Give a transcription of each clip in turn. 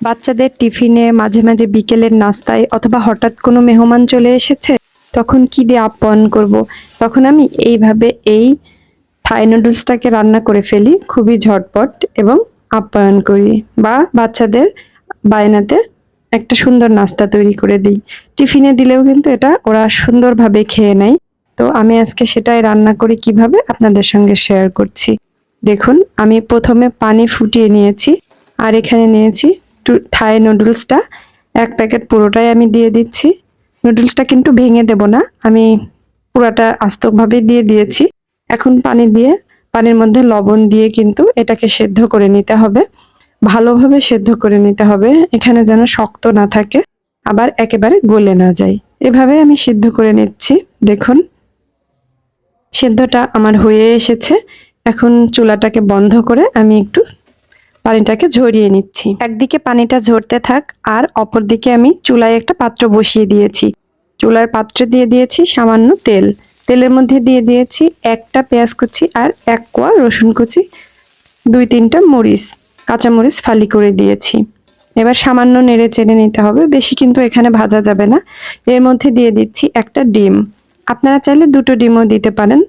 বাচ্চাদের টিফিনে মাঝে মাঝে বিকেলের নাস্তায় অথবা হঠাৎ কোনো মেহমান চলে এসেছে? তখন কি দিয়ে আপ্যায়ন করব। তখন আমি এইভাবে এই থাই নুডলসটাকে রান্না করে ফেলি, খুবই ঝটপট এবং আপ্যায়ন করি বা বাচ্চাদের বায়নাতে একটা সুন্দর নাস্তা তৈরি করে দিই। টিফিনে দিলেও কিন্তু এটা ওরা সুন্দরভাবে খেয়ে নেয়। তো আমি আজকে সেটাই রান্না করি কীভাবে আপনাদের সঙ্গে শেয়ার করছি। দেখুন, আমি প্রথমে পানি ফুটিয়ে নিয়েছি আর এখানে নিয়েছি থাই নুডলসটা, এক প্যাকেট পুরোটাই আমি দিয়ে দিচ্ছি। নুডলসটা কিন্তু ভেঙে দেব না, আমি পুরাটা আস্তকভাবে দিয়ে দিয়েছি। এখন পানি দিয়ে, পানির মধ্যে লবণ দিয়ে কিন্তু এটাকে সেদ্ধ করে নিতে হবে। ভালোভাবে সেদ্ধ করে নিতে হবে, এখানে যেন শক্ত না থাকে, আবার একেবারে গলে না যায়। এভাবে আমি সিদ্ধ করে নিচ্ছি, দেখুন। সেদ্ধটা আমার হয়ে এসেছে। এখন চুলাটাকে বন্ধ করে আমি একটু পানিটাকে ঝরিয়ে নিচ্ছি। একদিকে পানিটা ঝরতে থাক আর অপরদিকে আমি চুলায় একটা পাত্র বসিয়ে দিয়েছি। চুলার পাত্রে দিয়ে দিয়েছি সামান্য তেল। তেলের মধ্যে দিয়ে দিয়েছি একটা পেঁয়াজ কুচি আর এক কোয়া রসুন কুচি, দুই তিনটা মরিচ কাঁচা মরিচ ফালি করে দিয়েছি। এবার সামান্য নেড়ে চেড়ে নিতে হবে, বেশি কিন্তু এখানে ভাজা যাবে না। এর মধ্যে দিয়ে দিচ্ছি একটা ডিম। আপনারা চাইলে দুটো ডিমও দিতে পারেন।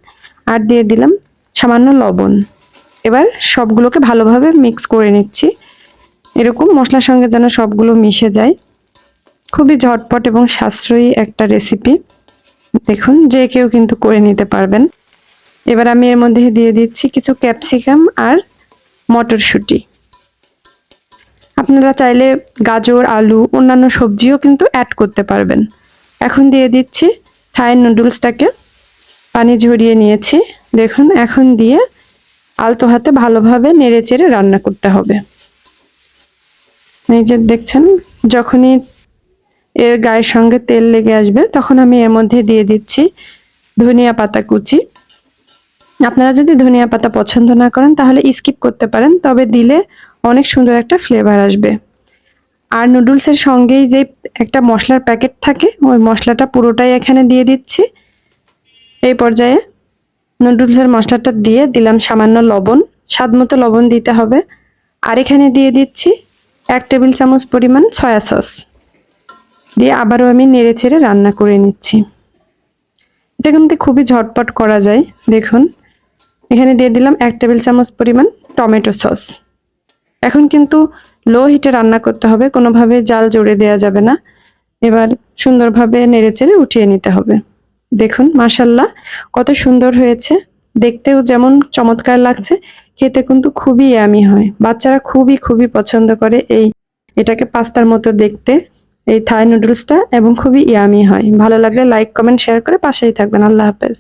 আর দিয়ে দিলাম সামান্য লবণ। এবার সবগুলোকে ভালোভাবে মিক্স করে নিচ্ছি। এরকম মশলার সঙ্গে যেন সবগুলো মিশে যায়। খুবই ঝটপট এবং সাশ্রয়ী একটা রেসিপি দেখুন, যে কেউ কিন্তু করে নিতে পারবেন। এবার আমি এর মধ্যে দিয়ে দিচ্ছি কিছু ক্যাপসিকাম আর মটরশুঁটি। আপনারা চাইলে গাজর, আলু, অন্যান্য সবজিও কিন্তু অ্যাড করতে পারবেন। এখন দিয়ে দিচ্ছি থাই নুডলসটাকে পানি ঝরিয়ে নিয়েছি। দেখুন, এখন দিয়ে আলতো হাতে ভালোভাবে নেড়ে চেড়ে রান্না করতে হবে। এই যে দেখছেন, যখনই এর গায়ের সঙ্গে তেল লেগে আসবে, তখন আমি এর মধ্যে দিয়ে দিচ্ছি ধনিয়া পাতা কুচি। আপনারা যদি ধনিয়া পাতা পছন্দ না করেন, তাহলে স্কিপ করতে পারেন, তবে দিলে অনেক সুন্দর একটা ফ্লেভার আসবে। আর নুডলসের সঙ্গেই যে একটা মশলার প্যাকেট থাকে, ওই মশলাটা পুরোটাই এখানে দিয়ে দিচ্ছি। এই পর্যায়ে নুডলসের মশলাটা দিয়ে দিলাম সামান্য লবণ। স্বাদ মতো লবণ দিতে হবে। আর এখানে দিয়ে দিচ্ছি এক টেবিল চামচ পরিমাণ সয়া সস। দিয়ে আবারও আমি নেড়ে চেড়ে রান্না করে নিচ্ছি। এটা কিন্তু খুবই ঝটপট করা যায়, দেখুন। এখানে দিয়ে দিলাম এক টেবিল চামচ পরিমাণ টমেটো সস। এখন কিন্তু লো হিটে রান্না করতে হবে, কোনোভাবে জাল জড়ে দেওয়া যাবে না। এবার সুন্দরভাবে নেড়ে চেড়ে উঠিয়ে নিতে হবে। দেখুন মাসাল্লাহ কত সুন্দর হয়েছে। দেখতেও যেমন চমৎকার লাগছে, খেতে কিন্তু খুবই ইয়ামি হয়। বাচ্চারা খুবই খুবই পছন্দ করে এই, এটাকে পাস্তার মতো দেখতে, এই থাই নুডলসটা এবং খুবই ইয়ামি হয়। ভালো লাগলে লাইক কমেন্ট শেয়ার করে পাশেই থাকবেন। আল্লাহ হাফেজ।